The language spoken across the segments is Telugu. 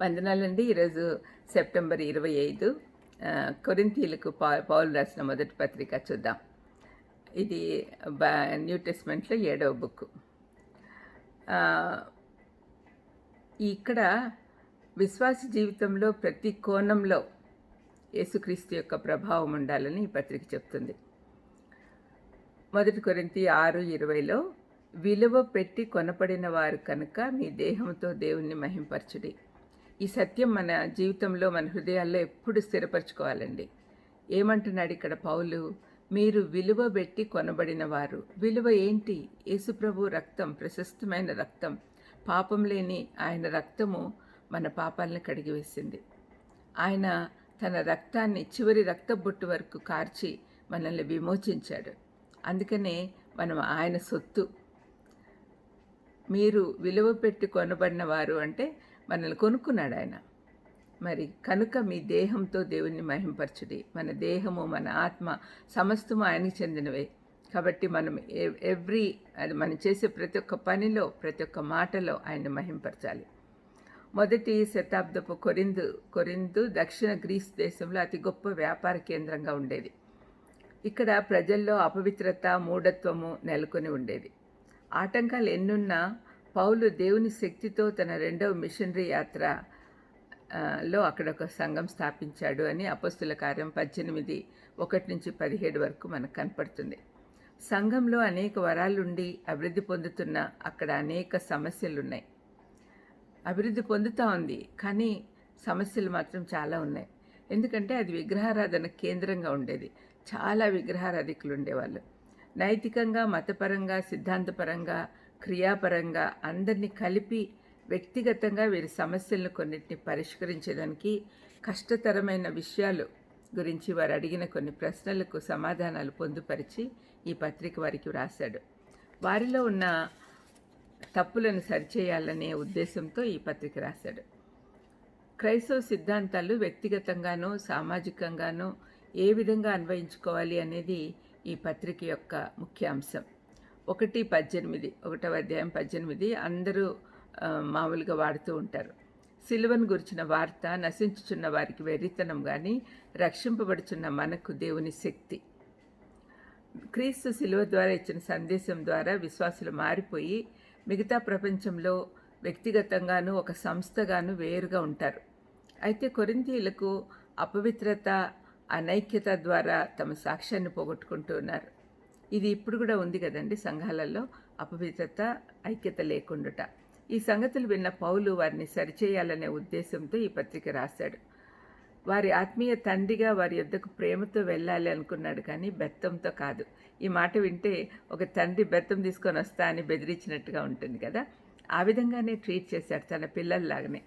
వందనాలండి. ఈరోజు సెప్టెంబర్ ఇరవై ఐదు కొరింతీలకు పా పౌలు రాసిన మొదటి పత్రిక చూద్దాం. ఇది న్యూ టెస్ట్మెంట్లో ఏడవ బుక్. ఇక్కడ విశ్వాస జీవితంలో ప్రతి కోణంలో యేసుక్రీస్తు యొక్క ప్రభావం ఉండాలని ఈ పత్రిక చెప్తుంది. మొదటి కొరింతి ఆరు ఇరవైలో విలువ పెట్టి కొనపడిన వారు కనుక మీ దేహంతో దేవుణ్ణి మహింపరచుడి. ఈ సత్యం మన జీవితంలో మన హృదయాల్లో ఎప్పుడు స్థిరపరచుకోవాలండి. ఏమంటున్నాడు ఇక్కడ పౌలు? మీరు విలువ పెట్టి కొనబడిన వారు విలువ ఏంటి? యేసుప్రభు రక్తం ప్రశస్తమైన రక్తం. పాపం లేని ఆయన రక్తము మన పాపాలను కడిగివేసింది ఆయన తన రక్తాన్ని చివరి రక్త బొట్టు వరకు కార్చి మనల్ని విమోచించాడు. అందుకనే మనం ఆయన సొత్తు. మీరు విలువ పెట్టి కొనబడిన వారు అంటే మనల్ని కొనుక్కున్నాడు ఆయన మరి కనుక మీ దేహంతో దేవుణ్ణి మహింపరచుడి. మన దేహము మన ఆత్మ సమస్తము ఆయనకి చెందినవే. కాబట్టి మనం ఎవ్రీ అది మనం చేసే ప్రతి ఒక్క పనిలో ప్రతి ఒక్క మాటలో ఆయన్ని మహింపరచాలి. మొదటి శతాబ్దపు కొరిందు కొరిందు దక్షిణ గ్రీస్ దేశంలో అతి గొప్ప వ్యాపార కేంద్రంగా ఉండేది. ఇక్కడ ప్రజల్లో అపవిత్రత మూఢత్వము నెలకొని ఉండేది. ఆటంకాలు ఎన్నున్నా పౌలు దేవుని శక్తితో తన రెండవ మిషనరీ యాత్ర లో అక్కడ ఒక సంఘం స్థాపించాడు అని అపస్తుల కార్యం పద్దెనిమిది ఒకటి నుంచి పదిహేడు వరకు మనకు కనపడుతుంది. సంఘంలో అనేక వరాలుండి అభివృద్ధి పొందుతున్న అక్కడ అనేక సమస్యలు ఉన్నాయి అభివృద్ధి పొందుతూ ఉంది కానీ సమస్యలు మాత్రం చాలా ఉన్నాయి. ఎందుకంటే అది విగ్రహారాధన కేంద్రంగా ఉండేది. చాలా విగ్రహారాధికులు ఉండేవాళ్ళు నైతికంగా మతపరంగా సిద్ధాంతపరంగా క్రియాపరంగా అందరినీ కలిపి వ్యక్తిగతంగా వీరి సమస్యలను కొన్నిటిని పరిష్కరించడానికి కష్టతరమైన విషయాలు గురించి వారు అడిగిన కొన్ని ప్రశ్నలకు సమాధానాలు పొందుపరిచి ఈ పత్రిక వారికి వ్రాశాడు. వారిలో ఉన్న తప్పులను సరిచేయాలనే ఉద్దేశంతో ఈ పత్రిక రాశాడు. క్రైస్తవ సిద్ధాంతాలు వ్యక్తిగతంగానూ సామాజికంగానూ ఏ విధంగా అన్వయించుకోవాలి అనేది ఈ పత్రిక యొక్క ముఖ్య అంశం ఒకటి పద్దెనిమిది ఒకటవ అధ్యాయం పద్దెనిమిది అందరూ మామూలుగా వాడుతూ ఉంటారు. సిలువను గురించిన వార్త నశించుచున్న వారికి వెరితనం కానీ రక్షింపబడుచున్న మనకు దేవుని శక్తి. క్రీస్తు శిలువ ద్వారా ఇచ్చిన సందేశం ద్వారా విశ్వాసులు మారిపోయి మిగతా ప్రపంచంలో వ్యక్తిగతంగాను ఒక సంస్థగాను వేరుగా ఉంటారు. అయితే కొరింతీయులకు అపవిత్రత అనైక్యత ద్వారా తమ సాక్ష్యాన్ని పోగొట్టుకుంటూ ఉన్నారు. ఇది ఇప్పుడు కూడా ఉంది కదండి సంఘాలలో అపవిత్రత ఐక్యత లేకుండుట. ఈ సంగతులు విన్న పౌలు వారిని సరిచేయాలనే ఉద్దేశంతో ఈ పత్రిక రాశాడు. వారి ఆత్మీయ తండ్రిగా వారి యొద్దకు ప్రేమతో వెళ్ళాలి అనుకున్నాడు కానీ బెత్తంతో కాదు. ఈ మాట వింటే ఒక తండ్రి బెత్తం తీసుకొని వస్తా అని బెదిరించినట్టుగా ఉంటుంది కదా. ఆ విధంగానే ట్రీట్ చేశాడు తన పిల్లల్లాగానే.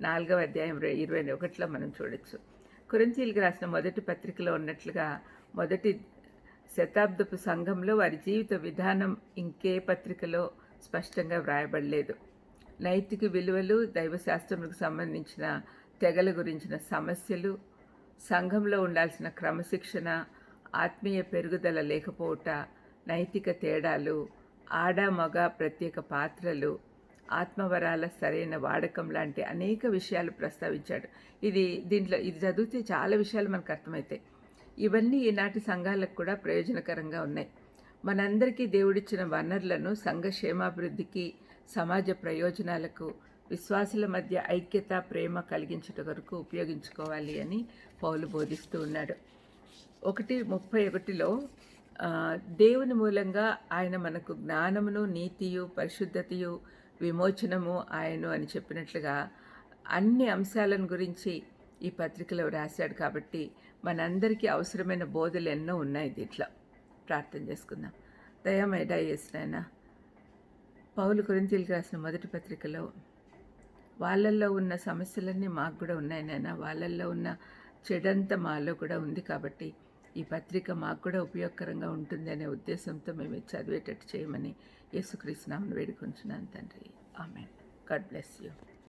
నాలుగవ అధ్యాయం ఇరవై ఇరవై ఒకటిలో మనం చూడొచ్చు. కురంచీలకు రాసిన మొదటి పత్రికలో ఉన్నట్లుగా మొదటి శతాబ్దపు సంఘంలో వారి జీవిత విధానం ఇంకే పత్రికలో స్పష్టంగా వ్రాయబడలేదు. నైతిక విలువలు దైవశాస్త్రములకు సంబంధించిన తెగల గురించిన సమస్యలు సంఘంలో ఉండాల్సిన క్రమశిక్షణ ఆత్మీయ పెరుగుదల లేకపోవట నైతిక తేడాలు ఆడ మగ ప్రత్యేక పాత్రలు ఆత్మవరాల సరైన వాడకం లాంటి అనేక విషయాలు ప్రస్తావించాడు. ఇది దీంట్లో ఇది చదివితే చాలా విషయాలు మనకు అర్థమవుతాయి ఇవన్నీ ఈనాటి సంఘాలకు కూడా ప్రయోజనకరంగా ఉన్నాయి. మనందరికీ దేవుడిచ్చిన వనరులను సంఘ క్షేమాభివృద్ధికి సమాజ ప్రయోజనాలకు విశ్వాసుల మధ్య ఐక్యత ప్రేమ కలిగించుట వరకు ఉపయోగించుకోవాలి అని పౌలు బోధిస్తూ ఉన్నాడు. ఒకటి ముప్పై ఒకటిలో దేవుని మూలంగా ఆయన మనకు జ్ఞానమును నీతియు పరిశుద్ధతయు విమోచనము ఆయను అని చెప్పినట్లుగా అన్ని అంశాలను గురించి ఈ పత్రికలో రాశాడు కాబట్టి మనందరికీ అవసరమైన బోధలు ఎన్నో ఉన్నాయి దీంట్లో. ప్రార్థన చేసుకుందాం. దయమేడా చేసిన పౌలు కొరింతీలకు రాసిన మొదటి పత్రికలో వాళ్ళల్లో ఉన్న సమస్యలన్నీ మాకు కూడా ఉన్నాయి నాయన. వాళ్ళల్లో ఉన్న చెడంతా మాలో కూడా ఉంది కాబట్టి ఈ పత్రిక మాకు కూడా ఉపయోగకరంగా ఉంటుంది అనే ఉద్దేశంతో మేము చదివేటట్టు చేయమని యేసుక్రీస్తునామను వేడుకొంచున్నాను తండ్రి. ఆమె గాడ్ బ్లెస్ యూ.